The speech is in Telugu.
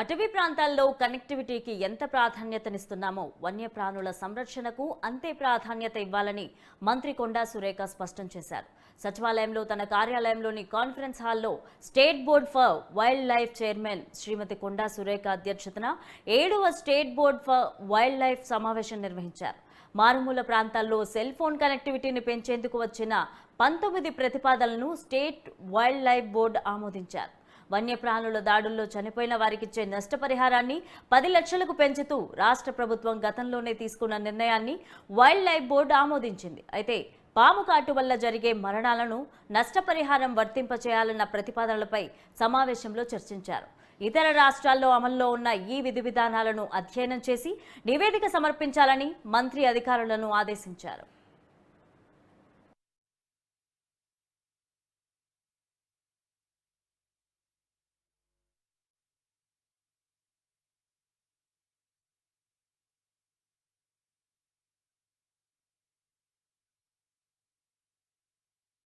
అటవీ ప్రాంతాల్లో కనెక్టివిటీకి ఎంత ప్రాధాన్యతనిస్తున్నామో వన్యప్రాణుల సంరక్షణకు అంతే ప్రాధాన్యత ఇవ్వాలని మంత్రి కొండా సురేఖ స్పష్టం చేశారు. సచివాలయంలో తన కార్యాలయంలోని కాన్ఫరెన్స్ హాల్లో state board for wildlife chairman Shrimati Konda Surekha అధ్యక్షతన ఏడవ state board for wildlife సమావేశం నిర్వహించారు. మారుమూల ప్రాంతాల్లో సెల్ ఫోన్ కనెక్టివిటీని పెంచేందుకు వచ్చిన పంతొమ్మిది ప్రతిపాదనలను స్టేట్ వైల్డ్ లైఫ్ బోర్డు ఆమోదించారు. వన్యప్రాణుల దాడుల్లో చనిపోయిన వారికిచ్చే నష్టపరిహారాన్ని పది లక్షలకు పెంచుతూ రాష్ట్ర ప్రభుత్వం గతంలోనే తీసుకున్న నిర్ణయాన్ని వైల్డ్ లైఫ్ బోర్డు ఆమోదించింది. అయితే పాము కాటు వల్ల జరిగే మరణాలను నష్టపరిహారం వర్తింపచేయాలన్న ప్రతిపాదనలపై సమావేశంలో చర్చించారు. ఇతర రాష్ట్రాల్లో అమల్లో ఉన్న ఈ విధి విధానాలను అధ్యయనం చేసి నివేదిక సమర్పించాలని మంత్రి అధికారులను ఆదేశించారు.